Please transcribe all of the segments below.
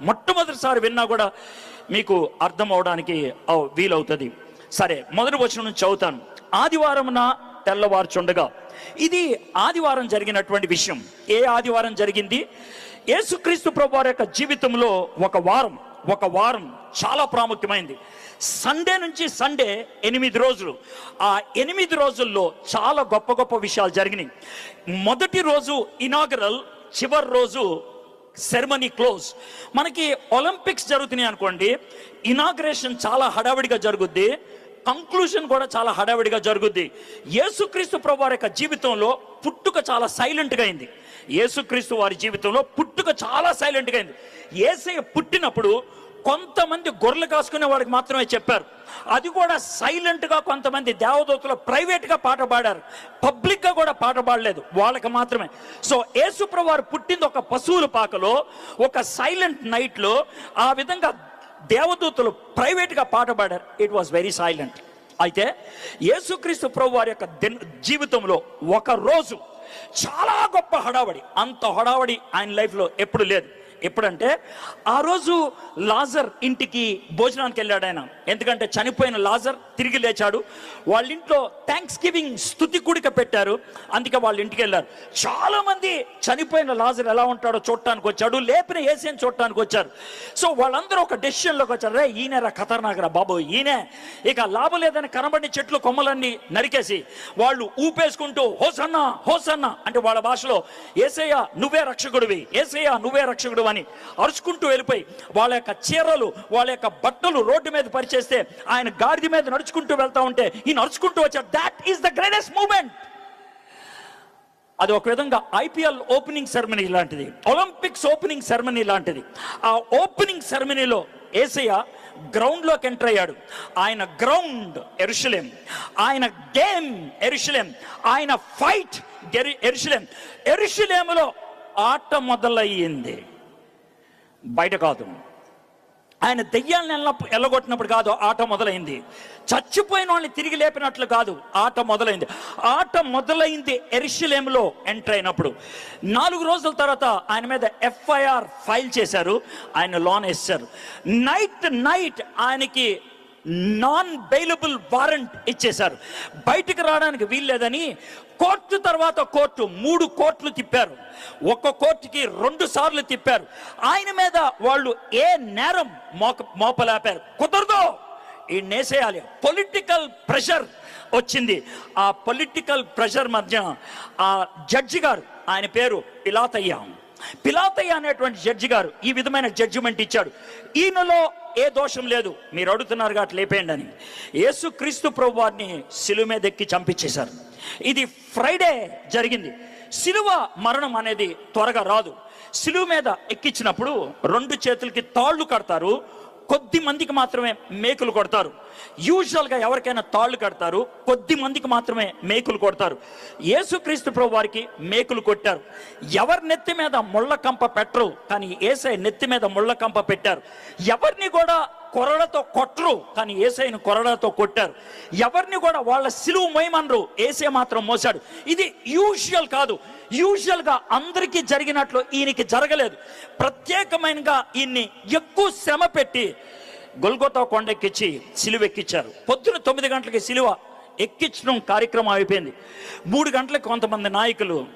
మొట్టమొదటిసారి విన్నా కూడా మీకు అర్థం అవడానికి వీలవుతుంది. సరే మొదటి వచనం నుంచి చదువుతాను ఆదివారమున తెల్లవారుచుండగా. ఇది ఆదివారం జరిగినటువంటి విషయం. ఏ ఆదివారం జరిగింది? యేసుక్రీస్తు ప్రభు యొక్క జీవితంలో ఒక వారం ఒక వారం చాలా ప్రాముఖ్యమైంది. సండే నుంచి సండే ఎనిమిది రోజులు. ఆ ఎనిమిది రోజుల్లో చాలా గొప్ప గొప్ప విషయాలు జరిగినాయి. మొదటి రోజు ఇనాగరల్ చివరి రోజు సెరమనీ క్లోజ్ మనకి ఒలింపిక్స్ జరుగుతున్నాయి అనుకోండి ఇనాగ్రేషన్ చాలా హడావిడిగా జరుగుద్ది కంక్లూషన్ కూడా చాలా హడావిడిగా జరుగుద్ది. యేసుక్రీస్తు ప్రభు వారి యొక్క జీవితంలో పుట్టుక చాలా సైలెంట్గా అయింది. యేసుక్రీస్తు వారి జీవితంలో పుట్టుక చాలా సైలెంట్గా అయింది. ఏసై పుట్టినప్పుడు కొంతమంది గొర్రెలు కాసుకునే వాడికి మాత్రమే చెప్పారు. అది కూడా సైలెంట్గా కొంతమంది దేవదూతలు ప్రైవేట్గా పాట పాడారు. పబ్లిక్గా కూడా పాట పాడలేదు. వాళ్ళకి మాత్రమే. సో యేసుప్రభు వారు పుట్టింది ఒక పశువుల పాకలో ఒక సైలెంట్ నైట్లో ఆ విధంగా దేవదూతలు ప్రైవేట్గా పాట పాడారు. ఇట్ వాస్ వెరీ సైలెంట్ అయితే యేసుక్రీస్తు ప్రభు వారి యొక్క దిన జీవితంలో ఒక రోజు చాలా గొప్ప హడావడి. అంత హడావడి ఆయన లైఫ్లో ఎప్పుడు లేదు. ఎప్పుడంటే ఆ రోజు లాజర్ ఇంటికి భోజనానికి వెళ్ళాడు ఆయన. ఎందుకంటే చనిపోయిన లాజర్ తిరిగి లేచాడు. వాళ్ళ ఇంట్లో థ్యాంక్స్ గివింగ్ స్థుతి కూడిక పెట్టారు. అందుకే వాళ్ళ ఇంటికి వెళ్ళారు. చాలా మంది చనిపోయిన లాజర్ ఎలా ఉంటాడో చూడటానికి వచ్చాడు. లేపిన అని చూడటానికి వచ్చారు. సో వాళ్ళందరూ ఒక డెసిషన్లోకి వచ్చారు. రే ఈయనరా ఖతర్నాకరా బాబు ఈయనే. ఇక లాభం లేదని కనబడి చెట్లు కొమ్మలన్నీ నరికేసి వాళ్ళు ఊపేసుకుంటూ హోసన్న హోసన్న. అంటే వాళ్ళ భాషలో ఏసయ్య నువ్వే రక్షకుడివి. ఏసయ్య నువ్వే రక్షకుడు అని అరుచుకుంటూ వెళ్ళిపోయి వాళ్ళ యొక్క చీరలు వాళ్ళ యొక్క బట్టలు రోడ్డు మీద పరిచేస్తే ఆయన గాడిద మీద నడుచుకుంటూ వెళ్తా ఉంటే ఈ నడుచుకుంటూ వచ్చాడు. That is the greatest moment అది ఒక విధంగా ఐపీఎల్ ఓపెనింగ్ సెరమనీ లాంటిది ఒలింపిక్స్ ఓపెనింగ్ సెరమనీ లాంటిది. ఆ ఓపెనింగ్ సెరమనీలో ఏసయ్య గ్రౌండ్లోకి ఎంటర్ అయ్యాడు. ఆయన గ్రౌండ్ ఎరుషులేం ఆయన గేమ్ ఎరుషలేం ఆయన ఫైట్ ఎరుషులేం ఎరుషులేములో ఆట మొదలయ్యింది. బయట కాదు. ఆయన దెయ్యాలను ఎల్ల ఎల్లగొట్టినప్పుడు కాదు ఆట మొదలైంది. చచ్చిపోయిన వాళ్ళని తిరిగి లేపినట్లు కాదు ఆట మొదలైంది. ఆట మొదలైంది ఎరిశిలేములో ఎంటర్ అయినప్పుడు. నాలుగు రోజుల తర్వాత ఆయన మీద ఎఫ్ఐఆర్ ఫైల్ చేశారు ఆయన లోన్ వేశారు. నైట్ నైట్ ఆయనకి నాన్ బెయిలబుల్ వారెంట్ ఇచ్చేశారు. బయటికి రావడానికి వీల్లేదని కోర్టు తర్వాత కోర్టు మూడు కోర్టులు తిప్పారు. ఒక్క కోర్టుకి రెండు సార్లు తిప్పారు. ఆయన మీద వాళ్ళు ఏ నేరం మోక మోపలేపారు. కుదరదు! ఈ నేసేయాలి పొలిటికల్ ప్రెషర్ వచ్చింది. ఆ పొలిటికల్ ప్రెషర్ మధ్య ఆ జడ్జి గారు ఆయన పేరు పిలాతయ్య. పిలాతయ్య అనేటువంటి జడ్జి గారు ఈ విధమైన జడ్జిమెంట్ ఇచ్చాడు. ఈయనలో ఏ దోషం లేదు. మీరు అడుగుతున్నారు అట్లా లేపేయండి అని. యేసుక్రీస్తు ప్రభు వారిని సిలువ మీద ఎక్కి చంపించేశారు. ఇది ఫ్రైడే జరిగింది. సిలువ మరణం అనేది త్వరగా రాదు. సిలువ మీద ఎక్కించినప్పుడు రెండు చేతులకి తాళ్ళు కడతారు. కొద్ది మందికి మాత్రమే మేకులు కొడతారు. యూజువల్గా ఎవరికైనా తాళ్ళు కడతారు కొద్ది మందికి మాత్రమే మేకులు కొడతారు. యేసుక్రీస్తు ప్రభు వారికి మేకులు కొట్టారు. ఎవరి నెత్తి మీద ముళ్ళ కంప పెట్టరు కానీ ఏసై నెత్తి మీద ముళ్ళ కంప పెట్టారు. ఎవరిని కూడా కొరడతో కొట్టరు కానీ ఏసైను కొరడతో కొట్టారు. ఎవరిని కూడా వాళ్ళ సిలువు మోయమనరు ఏసే మాత్రం మోసాడు ఇది యూజువల్ కాదు. యూజువల్గా అందరికీ జరిగినట్లు ఈయనకి జరగలేదు. ప్రత్యేకమైనగా ఈయన్ని ఎక్కువ శ్రమ పెట్టి గొల్గొతా కొండెక్కించి సిలువ ఎక్కించారు పొద్దున తొమ్మిది గంటలకి సిలువ ఎక్కించడం కార్యక్రమం అయిపోయింది. మూడు గంటలకు కొంతమంది నాయకులు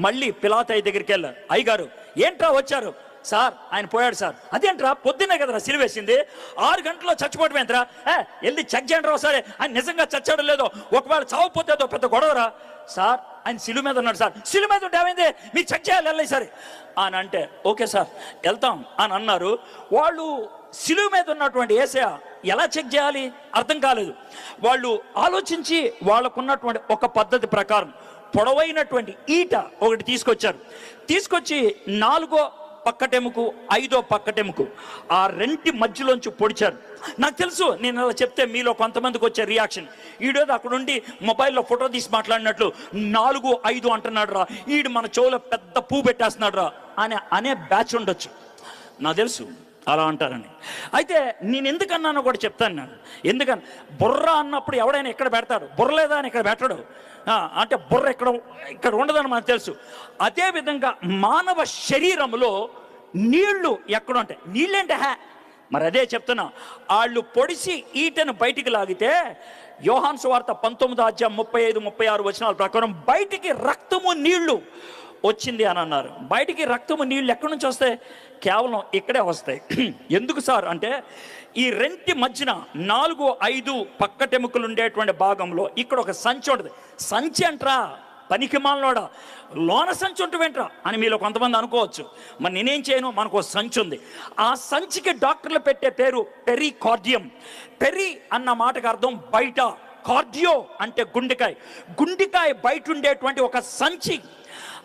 మళ్ళీ పిలాతయ్య దగ్గరికి వెళ్ళారు. అయ్యగారు ఏంట్రా వచ్చారు? సార్ ఆయన పోయాడు సార్. అదేంట్రా పొద్దున్నే కదరా సిలివేసింది ఆరు గంటల్లో చచ్చిపోవటమేంట్రా? ఏ, వెళ్ళి చెక్ చేయండి రా సరే ఆయన నిజంగా చచ్చాడో లేదో. ఒకవేళ చావపోతేదో పెద్ద గొడవరా? సార్ ఆయన సిలువ మీద ఉన్నాడు సార్. సిలువ మీద ఉంటే ఏమైంది? మీరు చెక్ చేయాలి వెళ్ళి సరే. అని అంటే ఓకే సార్ వెళ్తాం. అని అన్నారు. వాళ్ళు సిలువ మీద ఉన్నటువంటి ఏసయ ఎలా చెక్ చేయాలి? అర్థం కాలేదు. వాళ్ళు ఆలోచించి వాళ్ళకున్నటువంటి ఒక పద్ధతి ప్రకారం పొడవైనటువంటి ఈట ఒకటి తీసుకొచ్చారు. తీసుకొచ్చి నాలుగో పక్కటెముకు ఐదో పక్కటెముకు ఆ రెంటి మధ్యలోంచి పొడిచారు. నాకు తెలుసు నేను అలా చెప్తే మీలో కొంతమందికి వచ్చే రియాక్షన్. ఈడేదో అక్కడ ఉండి మొబైల్లో ఫోటో తీసి మాట్లాడినట్లు నాలుగు ఐదు అంటున్నాడు రా ఈడు మన చెవులో పెద్ద పువ్వు పెట్టేస్తున్నాడు రా అనే అనే బ్యాచ్ ఉండొచ్చు. నాకు తెలుసు. అలా అంటారని. అయితే నేను ఎందుకన్నానో కూడా చెప్తాను నేను. ఎందుకని బుర్ర అన్నప్పుడు ఎవడైనా ఇక్కడ పెడతాడు? బుర్ర లేదా అని ఇక్కడ పెట్టడు. అంటే బుర్ర ఇక్కడ ఇక్కడ ఉండదని మనకు తెలుసు. అదేవిధంగా మానవ శరీరంలో నీళ్ళు ఎక్కడ ఉంటాయి నీళ్ళేంటే? హే మరి అదే చెప్తున్నా. వాళ్ళు పొడిసి ఈటను బయటికి లాగితే యోహాన్ సువార్త పంతొమ్మిది అధ్యాయం ముప్పై ఐదు ముప్పై ఆరు వచనాల ప్రకారం బయటికి రక్తము నీళ్ళు వచ్చింది అని అన్నారు. బయటికి రక్తము నీళ్ళు ఎక్కడి నుంచి వస్తాయి? కేవలం ఇక్కడే వస్తాయి. ఎందుకు సార్? అంటే ఈ రెంటి మధ్యన నాలుగు ఐదు పక్కటెముకలు ఉండేటువంటి భాగంలో ఇక్కడ ఒక సంచి ఉంటుంది. సంచి అంట్రా? పనికి మాలనోడా? లోన సంచి ఉంటుంవేంట్రా? అని మీలో కొంతమంది అనుకోవచ్చు. మరి నేనేం చేయను? మనకు ఒక సంచి ఉంది. ఆ సంచికి డాక్టర్లు పెట్టే పేరు పెరి కార్డియం పెరి అన్న మాటకు అర్థం బయట. కార్డియో అంటే గుండెకాయ. గుండెకాయ బయట ఉండేటువంటి ఒక సంచి.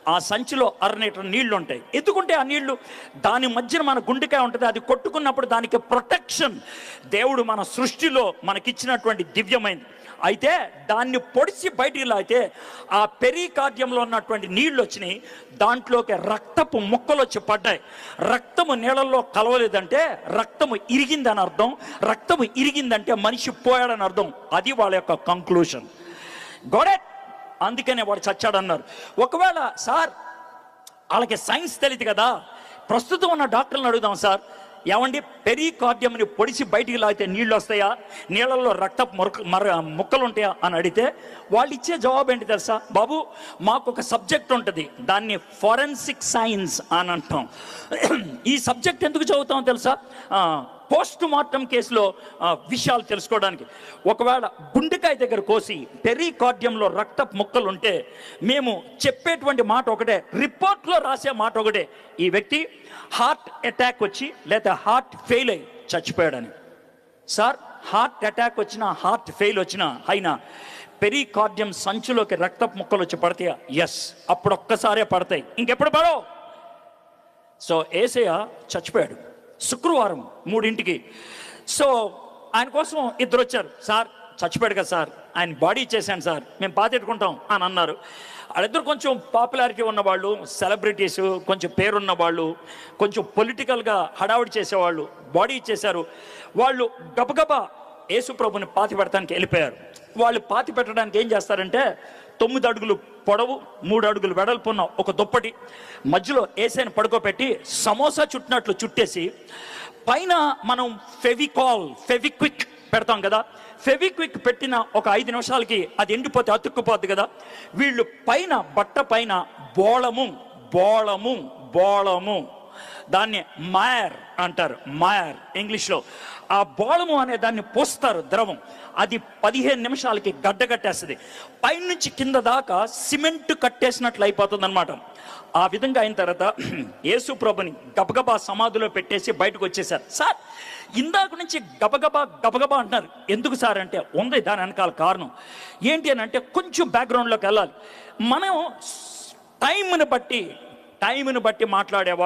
ఆ సంచిలో అర లీటర్ నీళ్ళు ఉంటాయి ఎందుకుంటే ఆ నీళ్ళు దాని మధ్యన మన గుండెకాయ ఉంటుంది అది కొట్టుకున్నప్పుడు దానికి ప్రొటెక్షన్ దేవుడు మన సృష్టిలో మనకిచ్చినటువంటి దివ్యమైంది. అయితే దాన్ని పొడిచి బయటికి లాగితే ఆ పెరికార్యంలో ఉన్నటువంటి నీళ్ళు వచ్చినాయి దాంట్లోకి రక్తపు ముక్కలు వచ్చి పడ్డాయి. రక్తము నీళ్ళల్లో కలవలేదంటే రక్తము ఇరిగిందని అర్థం రక్తము ఇరిగిందంటే మనిషి పోయాడని అర్థం. అది వాళ్ళ యొక్క కంక్లూషన్ గోడెట్ అందుకనే వాడు చచ్చాడన్నారు. ఒకవేళ సార్ వాళ్ళకి సైన్స్ తెలియదు కదా ప్రస్తుతం ఉన్న డాక్టర్లను అడుగుదాం సార్. ఏమండి పెరికార్డియంని పొడిచి బయటికి లాగితే నీళ్ళు వస్తాయా? నీళ్ళల్లో రక్త మురక మర ముక్కలు ఉంటాయా అని అడిగితే వాళ్ళు ఇచ్చే జవాబు ఏంటి తెలుసా? బాబు మాకు ఒక సబ్జెక్ట్ ఉంటుంది దాన్ని ఫారెన్సిక్ సైన్స్ అని అంటాం. ఈ సబ్జెక్ట్ ఎందుకు చదువుతాం తెలుసా? పోస్ట్ మార్టం కేసులో ఆ, విషయాలు తెలుసుకోవడానికి. ఒకవేళ గుండెకాయ దగ్గర కోసి పెరికార్డియంలో రక్త ముక్కలు ఉంటే మేము చెప్పేటువంటి మాట ఒకటే రిపోర్ట్లో రాసే మాట ఒకటే. ఈ వ్యక్తి హార్ట్ అటాక్ వచ్చి లేదా హార్ట్ ఫెయిల్ అయ్యి చచ్చిపోయాడని. సార్ హార్ట్ అటాక్ వచ్చినా హార్ట్ ఫెయిల్ వచ్చినా అయినా పెరికార్డియం సంచులోకి రక్తపు ముక్కలు వచ్చి పడతాయా? ఎస్ అప్పుడు ఒక్కసారే పడతాయి. ఇంకెప్పుడు పడవు? సో ఏసయ్య చచ్చిపోయాడు. శుక్రవారం మూడింటికి. సో ఆయన కోసం ఇద్దరు వచ్చారు సార్ చచ్చిపోయాడు కదా సార్. ఆయన బాడీ ఇచ్చేసాను సార్. మేము పాతెట్టుకుంటాం అని అన్నారు. వాళ్ళిద్దరు కొంచెం పాపులారిటీ ఉన్నవాళ్ళు సెలబ్రిటీస్ కొంచెం పేరున్న వాళ్ళు కొంచెం పొలిటికల్గా హడావుడి చేసేవాళ్ళు బాడీ ఇచ్చేశారు. వాళ్ళు గబగబా యేసు ప్రభుని పాతి పెట్టడానికి వెళ్ళిపోయారు. వాళ్ళు పాతి పెట్టడానికి ఏం చేస్తారంటే తొమ్మిది అడుగులు పొడవు మూడు అడుగులు వెడల్పున్న ఒక దుప్పటి. మధ్యలో ఏసైని పడుకోబెట్టి సమోసా చుట్టినట్లు చుట్టేసి పైన మనం ఫెవికాల్ ఫెవిక్విక్ పెడతాం కదా. ఫెవిక్విక్ పెట్టిన ఒక ఐదు నిమిషాలకి అది ఎండిపోతే అతుక్కుపోద్ది కదా. వీళ్ళు పైన బట్ట పైన బోళము బోళము బోళము. దాన్ని మాయర్ అంటారు మాయర్ ఇంగ్లీష్లో. ఆ బోళము అనే దాన్ని పోస్తారు ద్రవం. అది పదిహేను నిమిషాలకి గడ్డ కట్టేస్తుంది పైనుంచి కింద దాకా సిమెంట్ కట్టేసినట్లు అయిపోతుంది అనమాట ఆ విధంగా అయిన తర్వాత యేసు ప్రభుని గబగబా సమాధిలో పెట్టేసి బయటకు వచ్చేసారు సార్ ఇందాక నుంచి గబగబా గబగబా అంటున్నారు. ఎందుకు సార్ అంటే ఉంది దాని వెనకాల కారణం. ఏంటి అని అంటే కొంచెం బ్యాక్గ్రౌండ్లోకి వెళ్ళాలి. మనం టైంను బట్టి టైంను బట్టి మాట్లాడేవాడు